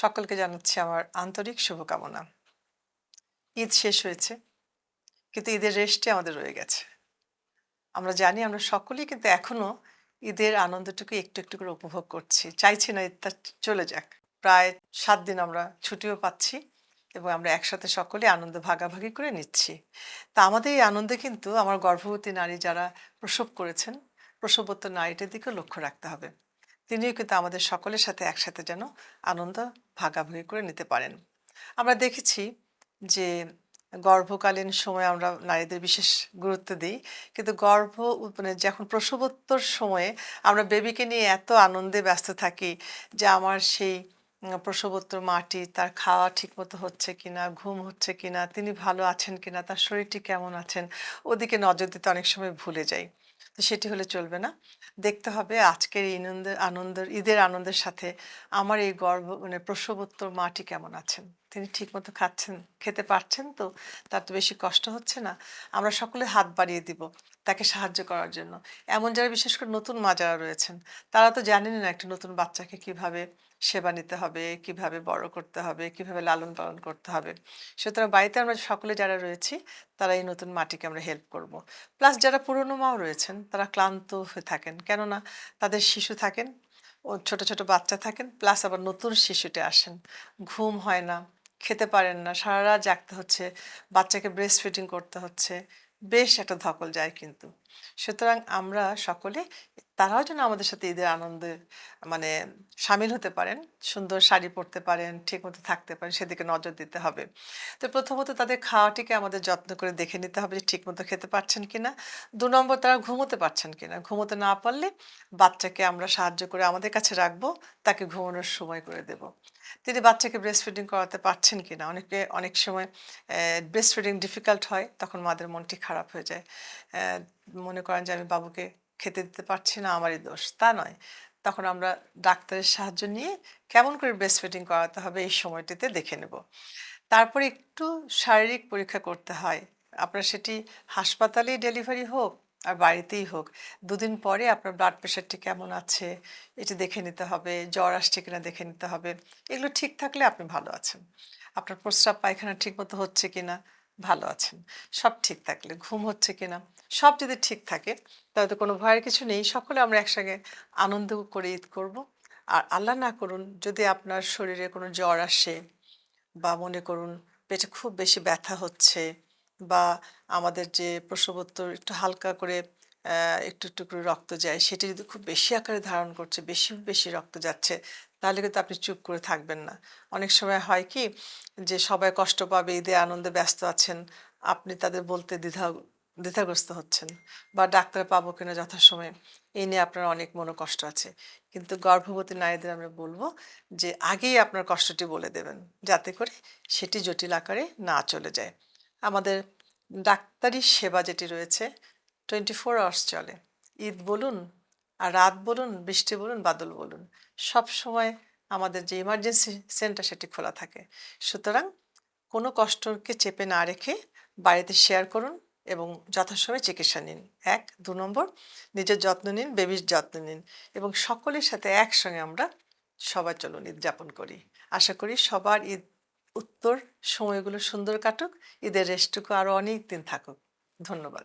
সকলকে জানাচ্ছি আমার আন্তরিক শুভকামনা। ঈদ শেষ হয়েছে, কিন্তু ঈদের রেস্টে আমাদের রয়ে গেছে। আমরা জানি আমরা সকলেই কিন্তু এখনও ঈদের আনন্দটুকু একটু একটু করে উপভোগ করছি। চাইছি না ঈদটা চলে যাক। প্রায় সাত দিন আমরা ছুটিও পাচ্ছি এবং আমরা একসাথে সকলে আনন্দ ভাগাভাগি করে নিচ্ছি। তা আমাদের এই আনন্দে কিন্তু আমার গর্ভবতী নারী যারা প্রসব করেছেন প্রসবোত্তর নারীটার দিকেও লক্ষ্য রাখতে হবে। তিনিও কিন্তু আমাদের সকলের সাথে একসাথে যেন আনন্দ ভাগাভাগি করে নিতে পারেন। আমরা দেখেছি যে গর্ভকালীন সময় আমরা নারীদের বিশেষ গুরুত্ব দিই, কিন্তু গর্ভ মানে যখন প্রসবোত্তর সময়ে আমরা বেবিকে নিয়ে এত আনন্দে ব্যস্ত থাকি যে আমার সেই প্রসবোত্তর মাটি তার খাওয়া ঠিকমতো হচ্ছে কিনা, ঘুম হচ্ছে কিনা, তিনি ভালো আছেন কিনা, তার শরীরটি কেমন আছেন, ওদিকে নজর দিতে অনেক সময় ভুলে যাই। তো সেটি হলে চলবে না। দেখতে হবে আজকের আনন্দের আনন্দের, ঈদের আনন্দের সাথে আমার এই গর্ব মানে প্রসবোত্তর মাটি কেমন আছেন? তিনি ঠিকমতো খাচ্ছেন, খেতে পারছেন তো তার তো বেশি কষ্ট হচ্ছে না। আমরা সকলে হাত বাড়িয়ে দিব তাকে সাহায্য করার জন্য। এমন যারা বিশেষ করে নতুন মা যারা রয়েছেন, তারা তো জানেনই না একটা নতুন বাচ্চাকে কীভাবে সেবা নিতে হবে, কীভাবে বড় করতে হবে, কীভাবে লালন পালন করতে হবে। সুতরাং বাড়িতে আমরা সকলে যারা রয়েছি, তারা এই নতুন মাটিকে আমরা হেল্প করব। প্লাস যারা পুরনো মাও রয়েছেন, তারা ক্লান্ত হয়ে থাকেন। কেননা তাদের শিশু থাকেন, ও ছোট ছোট বাচ্চা থাকেন প্লাস আবার নতুন শিশুতে আসেন। ঘুম হয় না খেতে পারেন না। সারা রাত জাগতে হচ্ছে, বাচ্চাকে ব্রেস্ট ফিডিং করতে হচ্ছে। বেশ একটা ধকল যায় কিন্তু। সুতরাং আমরা সকলে তারাও যেন আমাদের সাথে ঈদের আনন্দে মানে সামিল হতে পারেন, সুন্দর শাড়ি পরতে পারেন ঠিকমতো থাকতে পারেন, সেদিকে নজর দিতে হবে। তো প্রথমত তাদের খাওয়াটিকে আমাদের যত্ন করে দেখে নিতে হবে যে ঠিকমতো খেতে পারছেন কিনা। দু নম্বর তারা ঘুমোতে পারছেন কিনা। ঘুমোতে না পারলে বাচ্চাকে আমরা সাহায্য করে আমাদের কাছে রাখব, তাকে ঘুমানোর সময় করে দেব। তিনি বাচ্চাকে ব্রেস্ট ফিডিং করাতে পারছেন কিনা? অনেকে, অনেক সময় ব্রেস্ট ফিডিং ডিফিকাল্ট হয়, তখন মাদের মনটি খারাপ হয়ে যায়। মনে করেন যে আমি বাবুকে খেতে দিতে পারছি না, আমারই দোষ। তা নয়। তখন আমরা ডাক্তারের সাহায্য নিয়ে কেমন করে ব্রেস্ট ফিডিং করাতে হবে এই সময়টিতে দেখে নেব। তারপরে একটু শারীরিক পরীক্ষা করতে হয়। আপনার সেটি হাসপাতালেই ডেলিভারি হোক আর বাড়িতেই হোক, দুদিন পরে আপনার ব্লাড প্রেশারটি কেমন আছে, এটি দেখে নিতে হবে, জ্বর আসছে কিনা দেখে নিতে হবে। এগুলো ঠিক থাকলে আপনি ভালো আছেন। আপনার প্রস্রাব পায়খানা ঠিক মতো হচ্ছে কিনা ভালো আছেন। সব ঠিক থাকলে, ঘুম হচ্ছে কিনা, সব যদি ঠিক থাকে, তাহলে তো কোনো ভয়ের কিছু নেই। সকলে আমরা একসঙ্গে আনন্দ করে ঈদ করব। আর আল্লাহ না করুন, যদি আপনার শরীরে কোনো জ্বর আসে বা মনে করুন পেটে খুব বেশি ব্যথা হচ্ছে বা আমাদের যে প্রসবোত্তর একটু হালকা করে একটু একটু করে রক্ত যায়। সেটি যদি খুব বেশি আকারে ধারণ করছে, বেশি বেশি রক্ত যাচ্ছে, তাহলে কিন্তু আপনি চুপ করে থাকবেন না। অনেক সময় হয় কি, যে সবাই কষ্ট পাবে, ঈদে আনন্দে ব্যস্ত আছেন, আপনি তাদের বলতে দ্বিধা, দ্বিধাগ্রস্ত হচ্ছেন বা ডাক্তার পাবো কিনা যথাসময়ে এই নিয়ে আপনার অনেক মনোকষ্ট আছে। কিন্তু গর্ভবতী নারীদের আমরা বলব যে আগেই আপনার কষ্টটি বলে দেবেন, যাতে করে সেটি জটিল আকারে না চলে যায়। আমাদের ডাক্তারি সেবা যেটি রয়েছে টোয়েন্টি ফোর আওয়ার্স চলে। ঈদ বলুন আর রাত বলুন, বৃষ্টি বলুন, বাদল বলুন, সব সময় আমাদের যে ইমার্জেন্সি সেন্টার সেটি খোলা থাকে। সুতরাং কোনো কষ্টকে চেপে না রেখে বাড়িতে শেয়ার করুন এবং যথাসময়ে চিকিৎসা নিন। এক, দু নম্বর, নিজের যত্ন নিন বেবির যত্ন নিন এবং সকলের সাথে একসঙ্গে আমরা সবাই চলুন ঈদ যাপন করি। আশা করি সবার ঈদ উত্তর, সময়গুলো সুন্দর কাটুক, ঈদের রেস্টটুকু আরও অনেক দিন থাকুক। ধন্যবাদ।